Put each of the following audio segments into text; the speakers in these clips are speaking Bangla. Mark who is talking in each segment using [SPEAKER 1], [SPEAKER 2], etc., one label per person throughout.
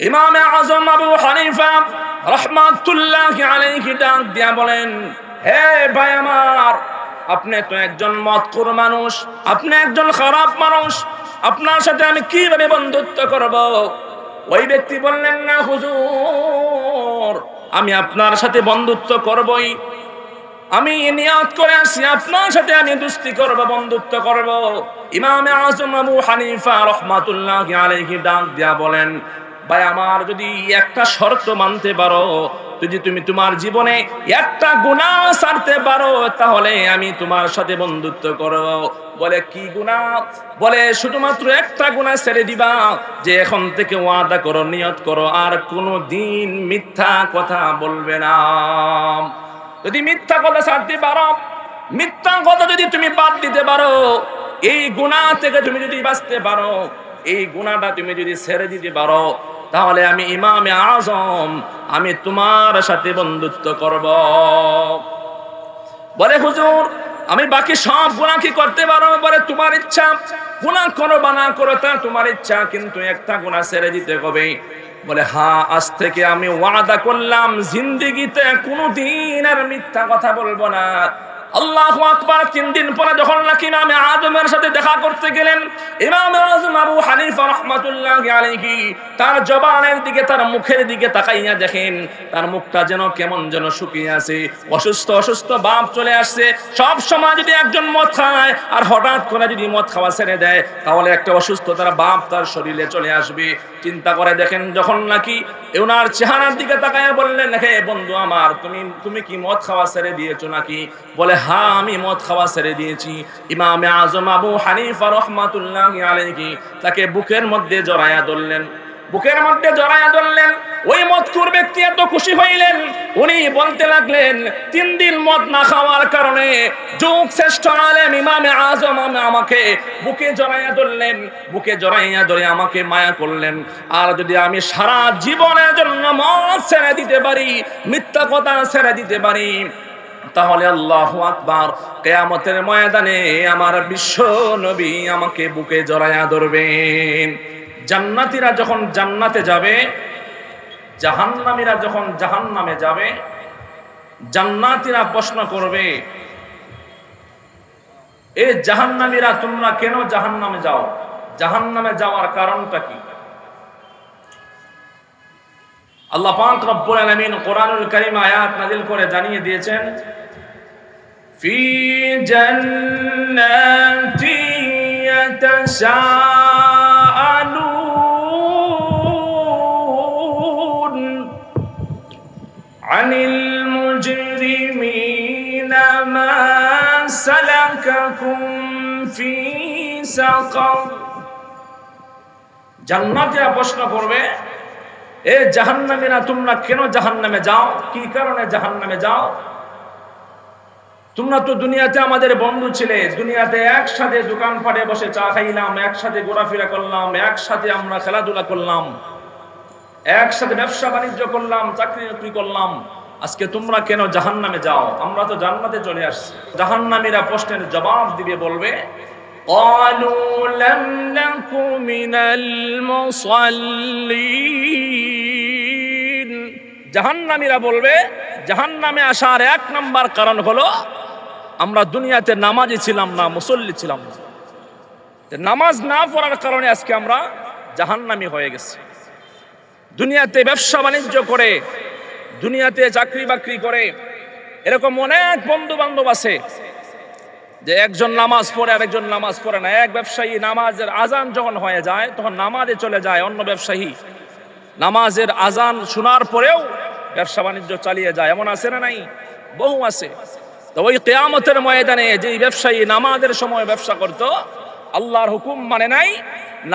[SPEAKER 1] ইমামে আজম আবু হানিফা রহমাতুল্লাহ আলাইহি ডাক দিয়া বলেন, হে ভাই আমার, আপনি তো একজন মতকুর মানুষ, আপনি একজন খারাপ মানুষ, আপনার সাথে আমি কীভাবে বন্ধুত্ব করব? ওই ব্যক্তি বললেন, না হুজুর, আমি আপনার সাথে বন্ধুত্ব করবই। আমি নিয়াত করে আসছি আপনার সাথে আমি দুস্তি করব, বন্ধুত্ব করব। ইমামে আজম আবু হানিফা রহমাতুল্লাহ আলাইহি ডাক দিয়া বলেন ভাই, আমার যদি একটা শর্ত মানতে পারো, যদি তুমি তোমার জীবনে একটা গুনাহ ছাড়তে পারো, তাহলে আমি তোমার সাথে বন্ধুত্ব করব। বলে, কি গুনাহ বলে, শুধুমাত্র একটা গুনাহ ছেড়ে দিবা, যে এখন থেকে ওয়াদা করো, নিয়ত করো, আর কোনো দিন মিথ্যা কথা বলবে না। যদি মিথ্যা কথা ছাড়তে পারো, মিথ্যা কথা যদি তুমি বাদ দিতে পারো, এই গুণা থেকে তুমি যদি বাঁচতে পারো, এই গুণাটা তুমি যদি ছেড়ে দিতে পারো তাহলে আমি ইমামে আজম, আমি তোমার সাথে বন্ধুত্ব করব। বলে, হুজুর, আমি বাকি সব গুণা কি করতে পারো বলে, তোমার ইচ্ছা গুণা করো বা না করো তা তোমার ইচ্ছা, কিন্তু একটা গুণা ছেড়ে দিতে হবে। বলে হ্যাঁ আজ থেকে আমি ওয়াদা করলাম, জিন্দিগিতে কোনোদিন আর মিথ্যা কথা বলব না। আল্লাহ আকবার তিন দিন পরে যখন নাকি ইমামে আজমের সাথে দেখা করতে গেলেন, ইমাম আজম আবু হানিফা রহমাতুল্লাহ আলাইহি তার জবানের দিকে, তার মুখের দিকে তাকাইয়া দেখেন, তার মুখটা যেন কেমন যেন শুকিয়ে আছে, অসুস্থ অসুস্থ বাপ চলে আসছে। সব সময় যদি একজন মদ খায় আর হঠাৎ করে যদি মদ খাওয়া ছেড়ে দেয়, তাহলে একটা অসুস্থতার বাপ তার শরীরে চলে আসবে। চিন্তা করে দেখেন, যখন নাকি ওনার চেহারার দিকে তাকাইয়া বললেন, হে বন্ধু আমার, তুমি তুমি কি মদ খাওয়া ছেড়ে দিয়েছ নাকি? বলে হ্যাঁ আমি মদ খাওয়া ছেড়ে দিয়েছি। ইমামে আজম আবু হানিফা রহমাতুল্লাহ আলাইহি তাকে বুকের মধ্যে জড়ায়া ধরলেন। বুকের মধ্যে জড়ায়া ধরলেন। ওই মদ মদকুর ব্যক্তি এত খুশি হইলেন। উনি বলতে লাগলেন, তিন দিন মদ না খাওয়ার কারণে যুগ শ্রেষ্ঠ আলেম ইমামে আজম আমাকে বুকে জড়াইয়া ধরলেন। বুকে জড়াইয়া ধরে আমাকে মায়া করলেন। আর যদি আমি সারা জীবনের জন্য মদ ছেড়ে দিতে পারি, মিথ্যা কথা ছেড়ে দিতে পারি তাহলে আল্লাহ আকবার কেয়ামতের ময়দানে আমার বিশ্ব নবী আমাকে বুকে জড়াইয়া ধরবেন। জান্নাতীরা যখন জান্নাতে যাবে, জাহান্নামীরা যখন জাহান্নামে যাবে, জান্নাতীরা প্রশ্ন করবে, এ জাহান্নামীরা, তোমরা কেন জাহান্নামে যাও? জাহান্নামে যাওয়ার কারণটা কি? আল্লাহ পাক রব্বুল আলামিন কোরআনুল কারীম আয়াত নাজিল করে জানিয়ে দিয়েছেন ফি জান্নাতি ইয়াতাসাআলুন আনিল মুজরিমিনা মা সালাকাকুম ফি সাকার জান্নাতীরা প্রশ্ন করবে এ জাহান্নামীরা তোমরা কেন জাহান্নামে যাও কি কারণে জাহান্নামে যাও তোমরা তো দুনিয়াতে আমাদের বন্ধু ছিলে দুনিয়াতে একসাথে দোকান পাটে বসে চা খাইলাম একসাথে ঘোরাফেরা করলাম একসাথে আমরা খেলাধুলা করলাম একসাথে ব্যবসা বাণিজ্য করলাম চাকরি নকরি করলাম আজকে তোমরা কেন জাহান্নামে যাও আমরা তো জান্নাতে চলে আসছি জাহান্নামীরা প্রশ্নের জবাব দিবে বলবে قالوا لم نك من المصلين জাহান্নামীরা বলবে জাহান্নামে আসার এক নাম্বার কারণ হলো আমরা দুনিয়াতে নামাজে ছিলাম না, মুসল্লি ছিলাম না। নামাজ না পড়ার কারণে আজকে আমরা জাহান্নামী হয়ে গেছি। দুনিয়াতে ব্যবসা বাণিজ্য করে, দুনিয়াতে চাকরি বাকরি করে, এরকম অনেক বন্ধু বান্ধব আছে যে একজন নামাজ পড়ে আর একজন নামাজ পড়ে না। এক ব্যবসায়ী নামাজের আজান যখন হয়ে যায়, তখন নামাজে চলে যায় অন্য ব্যবসায়ী। নামাজের আজান শোনার পরেও ব্যবসা বাণিজ্য চালিয়ে যায়। এমন আছে না নাই? বহু আছে। তো ওই কেয়ামতের ময়দানে যেই ব্যবসায়ী নামাজের সময় ব্যবসা করত, আল্লাহর হুকুম মানে নাই,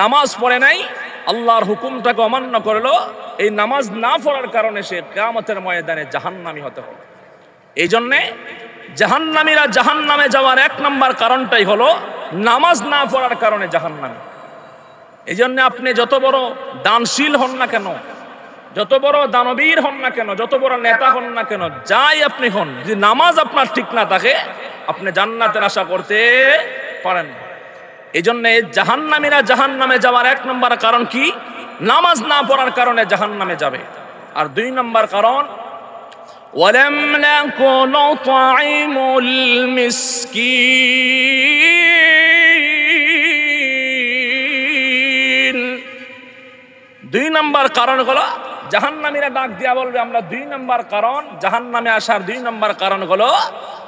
[SPEAKER 1] নামাজ পড়ে নাই, আল্লাহর হুকুমটাকে অমান্য করল, এই নামাজ না পড়ার কারণে সে কেয়ামতের ময়দানে জাহান্নামি হতে হবে এই জন্যে জাহান্নামীরা জাহান্নামে যাওয়ার এক নম্বর কারণটাই হলো, নামাজ না পড়ার কারণে জাহান্নামী। এই জন্য আপনি যত বড় দানশীল হন না কেন যত বড় দানবীর হন না কেন যত বড় নেতা হন না কেন যাই আপনি হন যদি নামাজ আপনার ঠিক না থাকে আপনি জান্নাতের আশা করতে পারেন না। এই জন্য জাহান্নামীরা জাহান্নামে যাওয়ার এক নম্বর কারণ কি নামাজ না পড়ার কারণে জাহান নামে যাবে আর দুই নম্বর কারণ ولم نكن نطعم المسكين দুই নম্বর কারণ হলো জাহান্নামীরা ডাক দিয়া বলবে, আমরা দুই নম্বর কারণ। জাহান্নামে আসার দুই নম্বর কারণ হলো,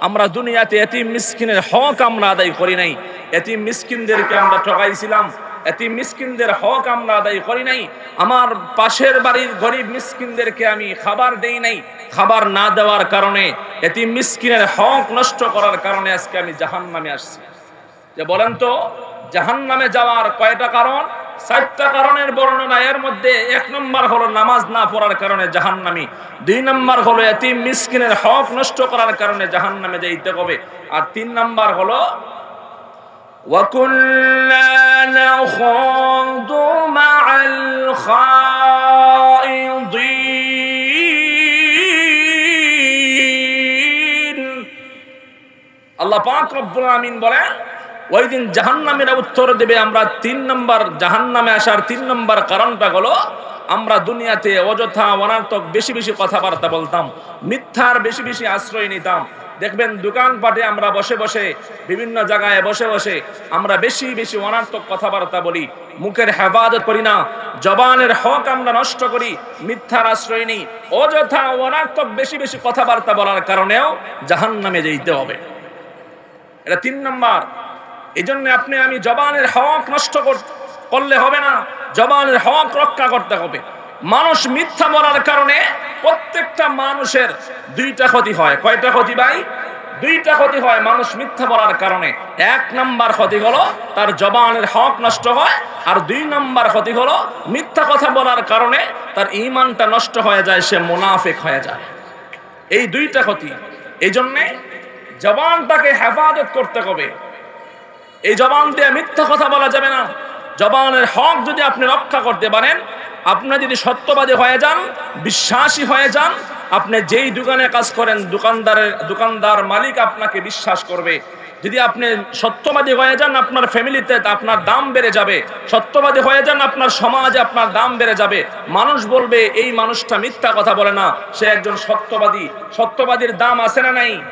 [SPEAKER 1] আমরা দুনিয়াতে এতিম মিসকিনের হক আমরা আদায় করি নাই। এতিম মিসকিনদেরকে আমরা ঠকাইছিলাম। এতিম মিসকিনদের হক আমরা আদায় করি নাই। আমার পাশের বাড়ির গরিব মিসকিনদেরকে আমি খাবার দেই নাই। খাবার না দেওয়ার কারণে, এতিম মিসকিনের হক নষ্ট করার কারণে আজকে আমি জাহান্নামে আসছি। যে বলেন তো জাহান নামে যাওয়ার কয়টা কারণ? চারটা কারণের বর্ণনা এর মধ্যে এক নম্বর হলো নামাজ না পড়ার কারণে জাহান্নামি দুই নম্বর হলো এতিম মিসকিনের হক নষ্ট করার কারণে জাহান্নামে যাইতে হবে আর তিন নম্বর হলো وكنا نخوض مع الخائضين আল্লাহ পাক রব্বুল আমিন বলেন ওই দিন জাহান্নামের উত্তর দেবে, আমরা তিন নম্বর জাহান্নামে আসার তিন নম্বর কারণটা হলো, আমরা দুনিয়াতে অযথা অনার্থক বেশি বেশি কথাবার্তা বলতাম, মিথ্যার বেশি বেশি আশ্রয় নিতাম। দেখবেন দোকানপাটে আমরা বসে বসে, বিভিন্ন জায়গায় বসে বসে আমরা বেশি বেশি অনার্থক কথাবার্তা বলি, মুখের হেফাজত করি না, জবানের হক আমরা নষ্ট করি, মিথ্যার আশ্রয় নিই, অযথা অনার্থক বেশি বেশি কথাবার্তা বলার কারণেও জাহান্নামে যেতে হবে। এটা তিন নম্বর। এই জন্য আপনি আমি জবানের হক নষ্ট করলে হবে না। জবানের হক রক্ষা করতে হবে। মানুষ মিথ্যা বলার কারণে প্রত্যেকটা মানুষের দুইটা ক্ষতি হয়। কয়টা ক্ষতি ভাই? দুইটা ক্ষতি হয় মানুষ মিথ্যা বলার কারণে। এক নাম্বার ক্ষতি হলো তার জবানের হক নষ্ট হয় আর দুই নাম্বার ক্ষতি হলো মিথ্যা কথা বলার কারণে তার ইমানটা নষ্ট হয়ে যায়, সে মুনাফেক হয়ে যায়। এই দুইটা ক্ষতি। এই জন্যে জবানটাকে হেফাজত করতে হবে। এই জবান দিয়ে মিথ্যা কথা বলা যাবে না। জবানের হক যদি আপনি রক্ষা করতে পারেন আপনার যদি সত্যবাদী হয়ে যান, বিশ্বাসী হয়ে যান, আপনি যেই দোকানে কাজ করেন, দোকানদারের দোকানদার মালিক আপনাকে বিশ্বাস করবে। যদি আপনি সত্যবাদী হয়ে যান আপনার ফ্যামিলিতে আপনার দাম বেড়ে যাবে। সত্যবাদী হয়ে যান আপনার সমাজে আপনার দাম বেড়ে যাবে। মানুষ বলবে, এই মানুষটা মিথ্যা কথা বলে না। সে একজন সত্যবাদী। সত্যবাদীর দাম আছে না নাই?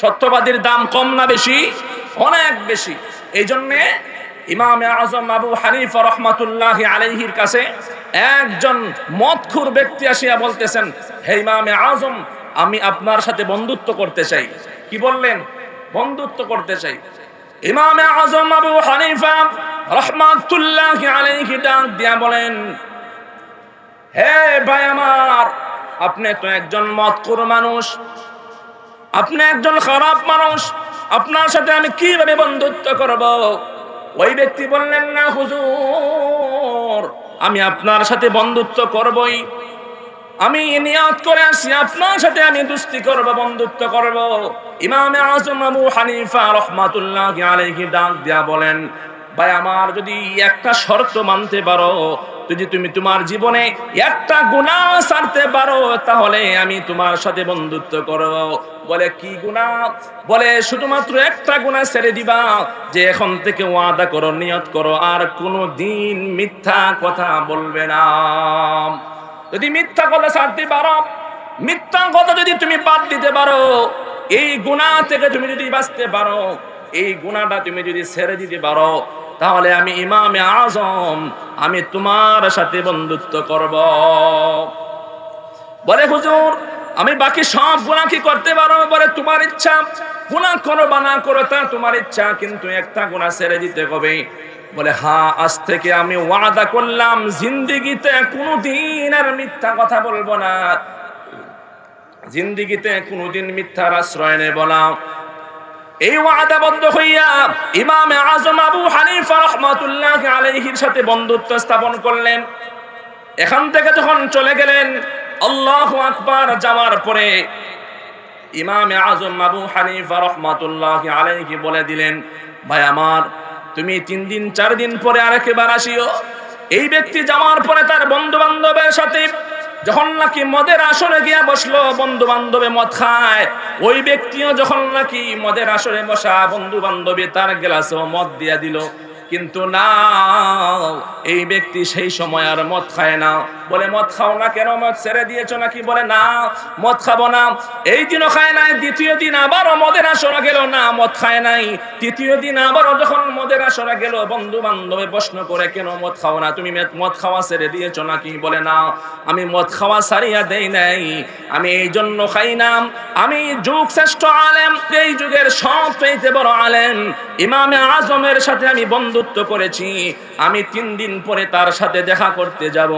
[SPEAKER 1] সত্যবাদীর দাম কম না বেশি? অনেক বেশি। এই জন্যে ইমামে আজম আবু হানিফা রহমাতুল্লাহ আলাইহির কাছে একজন মদখুর ব্যক্তি আসিয়া বলতেছেন, হে ইমামে আজম, আমি আপনার সাথে বন্ধুত্ব করতে চাই। কি বললেন? বন্ধুত্ব করতে চাই। ইমামে আজম আবু হানিফা রহমাতুল্লাহ আলাইহি ডাক দিয়া বলেন, হে ভাই আমার, আপনি তো একজন মদখুর মানুষ, আপনি একজন খারাপ মানুষ আপনার সাথে আমি কীভাবে বন্ধুত্ব করব? ওই ব্যক্তি বললেন, না, হুজুর, আমি আপনার সাথে বন্ধুত্ব করবই। আমি নিয়াত করে আসি, আপনার সাথে আমি দুস্তি করব, বন্ধুত্ব করব। ইমামে আজম আবু হানিফা রহমাতুল্লাহ আলাইহি দাগ দিয়া বলেন ভাই, আমার যদি একটা শর্ত মানতে পারো, যদি তুমি তোমার জীবনে একটা গুণা ছাড়তে পারো, তাহলে আমি তোমার সাথে বন্ধুত্ব করব। বলে, কি গুণা বলে, শুধুমাত্র একটা গুণা ছেড়ে দিবা, যে এখন থেকে ওয়াদা করো, নিয়ত করো, আর কোনো দিন মিথ্যা কথা বলবে না। যদি মিথ্যা কথা ছাড়তে পারো, মিথ্যা কথা যদি তুমি বাদ দিতে পারো, এই গুণা থেকে তুমি যদি বাঁচতে পারো, এই গুণাটা তুমি যদি ছেড়ে দিতে পারো তাহলে আমি ইমামে আজম, আমি তোমার সাথে বন্ধুত্ব করব। বলে, হুজুর, আমি বাকি সব গুণা কি করতে পারো বলে, তোমার ইচ্ছা গুণা করো বা না করো তা তোমার ইচ্ছা, কিন্তু একটা গুণা ছেড়ে দিতে হবে। বলে হ্যাঁ আজ থেকে আমি ওয়াদা করলাম, জিন্দিগিতে কোনোদিন আর মিথ্যা কথা বলব না। জিন্দিগিতে কোনোদিন মিথ্যার আশ্রয় নেব না। এই ওয়াদাবদ্ধ হইয়া ইমামে আজম আবু হানিফা রহমাতুল্লাহ আলাইহির সাথে বন্ধুত্ব স্থাপন করলেন। এখান থেকে যখন চলে গেলেন, আল্লাহ আকবার যাওয়ার পরে ইমামে আজম আবু হানিফা রহমাতুল্লাহ আলাইহি বলে দিলেন, ভাই আমার, তুমি তিন দিন, চার দিন পরে আরেকবার আসিও। এই ব্যক্তি যাওয়ার পরে তার বন্ধু বান্ধবের সাথে যখন নাকি মদের আসরে গিয়া বসল বন্ধু বান্ধবে মদ খায়, ওই ব্যক্তিও যখন নাকি মদের আসরে বসা বন্ধু বান্ধবী তার গ্লাসেও মদ দিয়া দিল। কিন্তু না এই ব্যক্তি সেই সময় আর মদ খায় না। বলে, মদ খাও না কেন? মদ ছেড়ে দিয়েছ নাকি? বলে, না, মদ খাব না। এই দিনও খায় নাই, দ্বিতীয় দিন আবারও মদের আসরা গেল। না, মদ খায় নাই। তৃতীয় দিন আবারও যখন মদের আসরা গেল বন্ধু বান্ধবে প্রশ্ন করে, কেন মদ খাও না? তুমি মদ খাওয়া ছেড়ে দিয়েছ নাকি? বলে, না, আমি মদ খাওয়া সারিয়া দেই নাই। আমি এই জন্য খাই না। আমি যুগ শ্রেষ্ঠ আলেম। এই যুগের সব চাইতে বড় আলেম। ইমামে আজমের সাথে আমি বন্ধুত্ব করেছি। আমি তিন দিন পরে তার সাথে দেখা করতে যাব।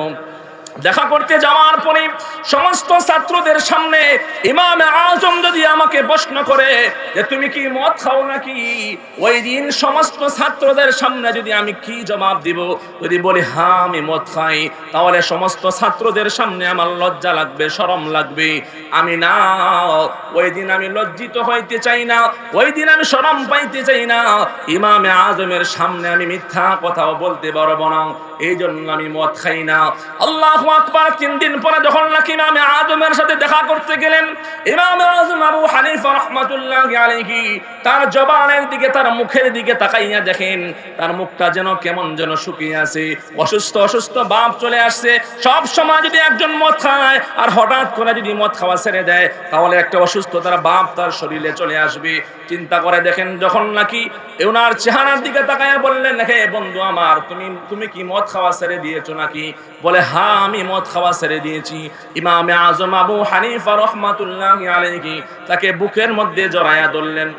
[SPEAKER 1] দেখা করতে যাওয়ার পরে সমস্ত ছাত্রদের সামনে ইমাম আজম যদি আমাকে প্রশ্ন করে যে তুমি কি মদ খাও নাকি? ওই দিন সমস্ত ছাত্রদের সামনে যদি আমি কি জবাব দিব? যদি বলি হ্যাঁ আমি মদ খাই। তাহলে সমস্ত ছাত্রদের সামনে আমার লজ্জা লাগবে, শরম লাগবে। আমি না, ওই দিন আমি লজ্জিত হইতে চাই না, ওই দিন আমি শরম পাইতে চাই না। ইমামে আজমের সামনে আমি মিথ্যা কথাও বলতে পারব না এই জন্য আমি মদ খাই না। আল্লাহ আকবার তিন দিন পরে যখন নাকি আজমের সাথে দেখা করতে গেলেন, ইমাম আজম আবু হানিফা রাহমাতুল্লাহি আলাইহি তার জবানের দিকে, তার মুখের দিকে তাকাইয়া দেখেন, তার মুখটা যেন কেমন যেন শুকিয়ে আছে। অসুস্থ অসুস্থ বাপ চলে আসছে। সব সময় যদি একজন মদ খায়, আর হঠাৎ করে যদি মদ খাওয়া ছেড়ে দেয়, তাহলে একটা অসুস্থ তার বাপ তার শরীরে চলে আসবে। চিন্তা করে দেখেন, যখন নাকি ওনার চেহারার দিকে তাকায় বললেন, হে বন্ধু আমার, তুমি তুমি কি মদ খাওয়া ছেড়ে দিয়েছ নাকি? বলে হ্যাঁ আমি মদ খাওয়া ছেড়ে দিয়েছি। ইমামে আজম আবু হানিফা রহমাতুল্লাহ আলাইহি তাকে বুকের মধ্যে জড়ায়া ধরলেন।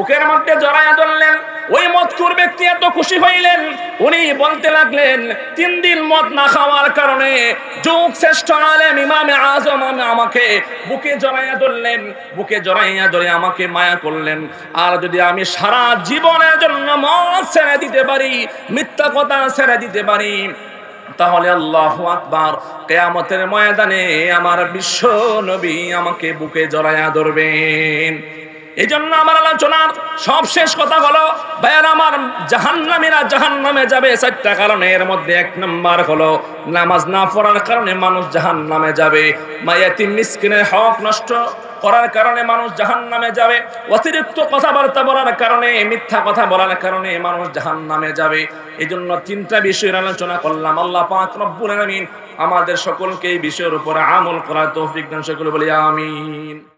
[SPEAKER 1] বুকের মধ্যে জড়ায়া ধরলেন। ওই মদকুর ব্যক্তি এত খুশি হইলেন। উনি বলতে লাগলেন, তিন দিন মদ না খাওয়ার কারণে যুগ শ্রেষ্ঠ আলেম ইমামে আজম আমাকে বুকে জড়াইয়া ধরলেন। বুকে জড়াইয়া ধরে আমাকে মায়া করলেন। আর যদি আমি সারা জীবনের জন্য মদ ছেড়ে দিতে পারি, মিথ্যা কথা ছেড়ে দিতে পারি, তাহলে আল্লাহ আকবার, কেয়ামতের ময়দানে আমার বিশ্ব নবী আমাকে বুকে জড়াইয়া ধরবেন। এই জন্য আমার আলোচনার সব শেষ কথা হলো ভাইয়ার আমার জাহান্নামীরা জাহান্নামে যাবে চারটা কারণে এর মধ্যে এক নাম্বার হলো, নামাজ না পড়ার কারণে মানুষ জাহান্নামে যাবে। মায়াতি মিসকিনের হক নষ্ট করার কারণে মানুষ জাহান নামে যাবে। অতিরিক্ত কথাবার্তা বলার কারণে, মিথ্যা কথা বলার কারণে মানুষ জাহান নামে যাবে। এই জন্য তিনটা বিষয়ের আলোচনা করলাম। আল্লাহ পাক রব্বুল আলামিন আমাদের সকলকে এই বিষয়ের উপর আমল করার তৌফিক দান। সকলে বলি, আমিন।